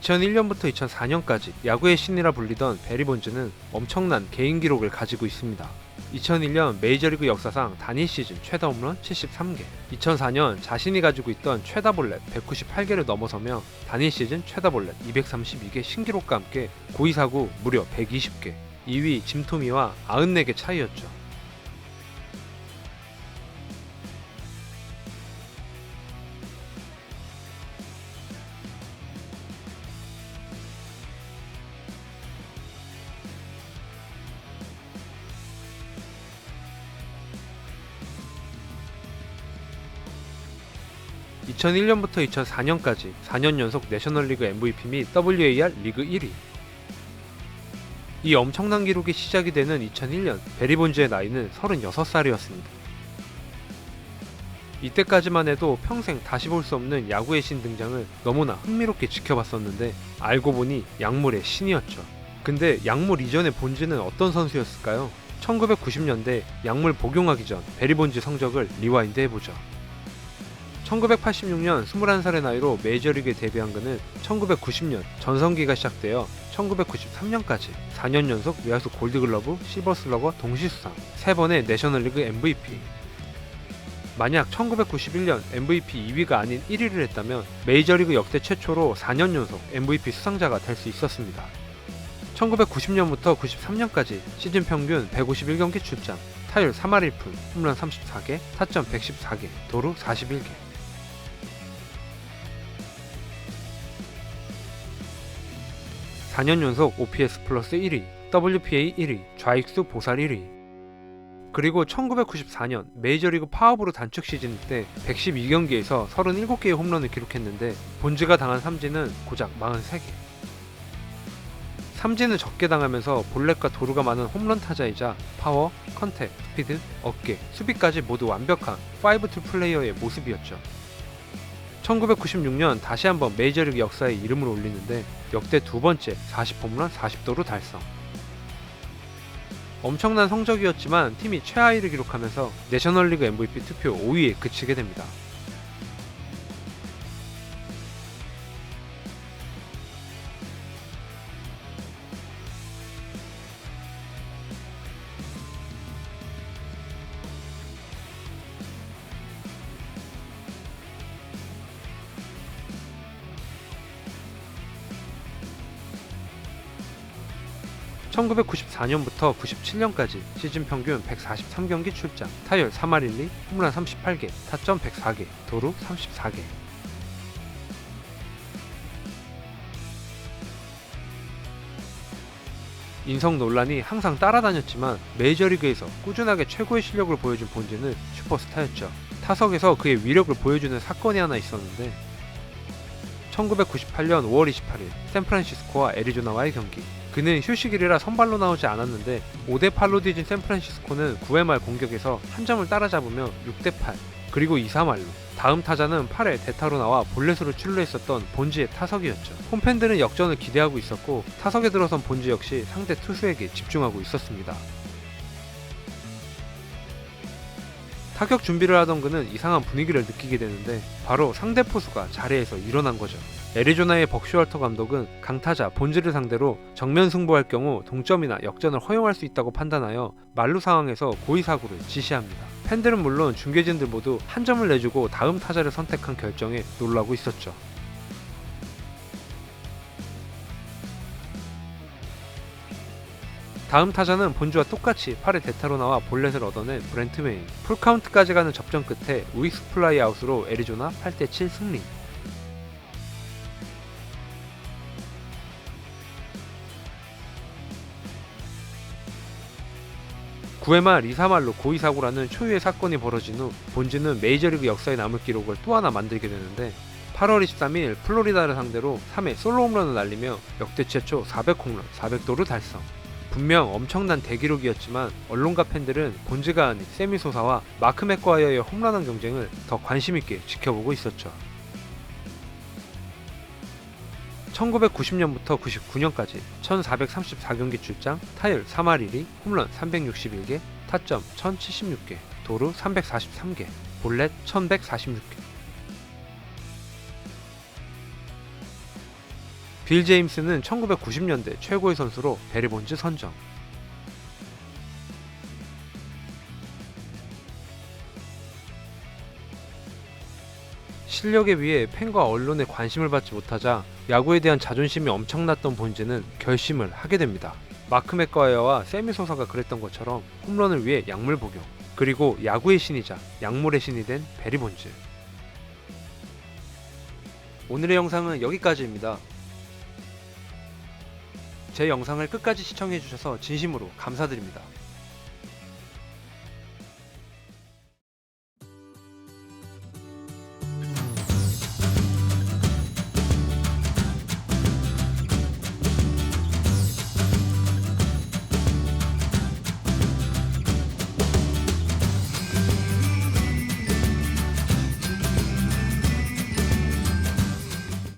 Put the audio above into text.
2001년부터 2004년까지 야구의 신이라 불리던 베리 본즈는 엄청난 개인 기록을 가지고 있습니다. 2001년 메이저리그 역사상 단일 시즌 최다 홈런 73개, 2004년 자신이 가지고 있던 최다 볼넷 198개를 넘어서며 단일 시즌 최다 볼넷 232개 신기록과 함께 고의사구 무려 120개, 2위 짐토미와 94개 차이였죠. (2001년부터 2004년까지) (4년) 연속 내셔널리그 MVP 및 WAR 리그 1위 이 엄청난 기록이 시작이 되는 2001년 베리 본즈의 나이는 36살이었습니다. 이때까지만 해도 평생 다시 볼 수 없는 야구의 신 등장을 너무나 흥미롭게 지켜봤었는데 알고 보니 약물의 신이었죠. 근데 약물 이전의 본즈는 어떤 선수였을까요? 1990년대 약물 복용하기 전 베리 본즈 성적을 리와인드 해보죠. 1986년 21살의 나이로 메이저리그에 데뷔한 그는 1990년 전성기가 시작되어 1993년까지 4년 연속 외야수 골드글러브, 실버슬러거 동시 수상, 3번의 내셔널리그 MVP. 만약 1991년 MVP 2위가 아닌 1위를 했다면 메이저리그 역대 최초로 4년 연속 MVP 수상자가 될 수 있었습니다. 1990년부터 93년까지 시즌 평균 151경기 출장, 타율 3할 1푼, 홈런 34개, 타점 114개, 도루 41개. 4년 연속 OPS 플러스 1위, WPA 1위, 좌익수 보살 1위. 그리고 1994년 메이저리그 파업으로 단축 시즌 때 112경기에서 37개의 홈런을 기록했는데 본즈가 당한 삼진은 고작 43개. 삼진을 적게 당하면서 볼넷과 도루가 많은 홈런 타자이자 파워, 컨택, 스피드, 어깨, 수비까지 모두 완벽한 5툴 플레이어의 모습이었죠. 1996년 다시 한번 메이저리그 역사에 이름을 올리는데 역대 두 번째 40홈런 40도루 달성. 엄청난 성적이었지만 팀이 최하위를 기록하면서 내셔널리그 MVP 투표 5위에 그치게 됩니다. (1994년부터 97년까지) 시즌 평균 (143경기) 출장 타율 (3할 1리) 홈런 (38개) 타점 (104개) 도루 (34개) 인성 논란이 항상 따라다녔지만 메이저리그에서 꾸준하게 최고의 실력을 보여준 본즈는 슈퍼스타였죠. 타석에서 그의 위력을 보여주는 사건이 하나 있었는데 1998년 5월 28일 샌프란시스코와 애리조나와의 경기 그는 휴식일이라 선발로 나오지 않았는데 5대 8로 뒤진 샌프란시스코는 9회 말 공격에서 한 점을 따라잡으며 6대 8 그리고 2, 3할로 다음 타자는 8회 대타로 나와 볼넷으로 출루했었던 본즈의 타석이었죠. 홈팬들은 역전을 기대하고 있었고 타석에 들어선 본즈 역시 상대 투수에게 집중하고 있었습니다. 타격 준비를 하던 그는 이상한 분위기를 느끼게 되는데 바로 상대 포수가 자리에서 일어난 거죠. 애리조나의 벅슈얼터 감독은 강타자 본즈를 상대로 정면 승부할 경우 동점이나 역전을 허용할 수 있다고 판단하여 만루 상황에서 고의 사구를 지시합니다. 팬들은 물론 중계진들 모두 한 점을 내주고 다음 타자를 선택한 결정에 놀라고 있었죠. 다음 타자는 본주와 똑같이 8회 대타로 나와 볼넷을 얻어낸 브렌트 메인. 풀카운트까지 가는 접전 끝에 우익스 플라이 아웃으로 애리조나 8대7 승리. 구회말 2, 3할로 고의 사고라는 초유의 사건이 벌어진 후 본즈는 메이저리그 역사에 남을 기록을 또 하나 만들게 되는데 8월 23일 플로리다를 상대로 3회 솔로 홈런을 날리며 역대 최초 400홈런, 400도를 달성. 분명 엄청난 대기록이었지만 언론과 팬들은 본즈가 아닌 세미 소사와 마크 맥과이어의 홈런왕 경쟁을 더 관심있게 지켜보고 있었죠. 1990년부터 99년까지 1434경기 출장, 타율 3할 1위, 홈런 361개, 타점 1076개, 도루 343개, 볼넷 1146개. 빌 제임스는 1990년대 최고의 선수로 베리 본즈 선정. 실력에 비해 팬과 언론의 관심을 받지 못하자 야구에 대한 자존심이 엄청났던 본즈는 결심을 하게 됩니다. 마크 맥과이어와 세미 소사가 그랬던 것처럼 홈런을 위해 약물 복용 그리고 야구의 신이자 약물의 신이 된 베리 본즈 오늘의 영상은 여기까지입니다. 제 영상을 끝까지 시청해주셔서 진심으로 감사드립니다.